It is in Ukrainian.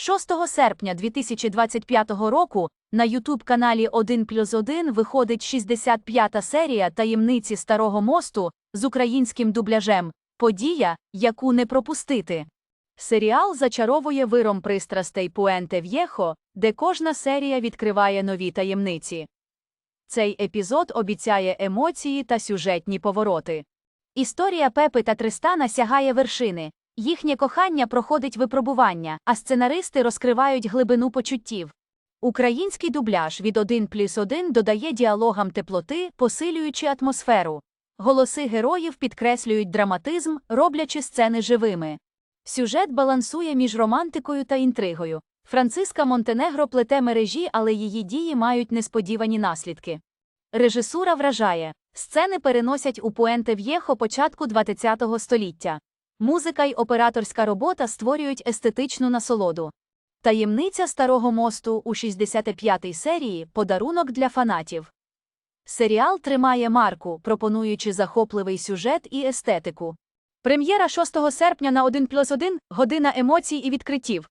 6 серпня 2025 року на ютуб-каналі 1 плюс 1 виходить 65-та серія таємниці Старого мосту з українським дубляжем Подія, яку не пропустити. Серіал зачаровує виром пристрастей Пуенте В'єхо, де кожна серія відкриває нові таємниці. Цей епізод обіцяє емоції та сюжетні повороти. Історія Пепи та Тристана сягає вершини. Їхнє кохання проходить випробування, а сценаристи розкривають глибину почуттів. Український дубляж від 1 плюс 1 додає діалогам теплоти, посилюючи атмосферу. Голоси героїв підкреслюють драматизм, роблячи сцени живими. Сюжет балансує між романтикою та інтригою. Франциска Монтенегро плете мережі, але її дії мають несподівані наслідки. Режисура вражає. Сцени переносять у Пуенте В'єхо початку ХХ століття. Музика й операторська робота створюють естетичну насолоду. Таємниця Старого мосту у 65-й серії подарунок для фанатів. Серіал тримає марку, пропонуючи захопливий сюжет і естетику. Прем'єра 6 серпня на 1 плюс 1 година емоцій і відкриттів.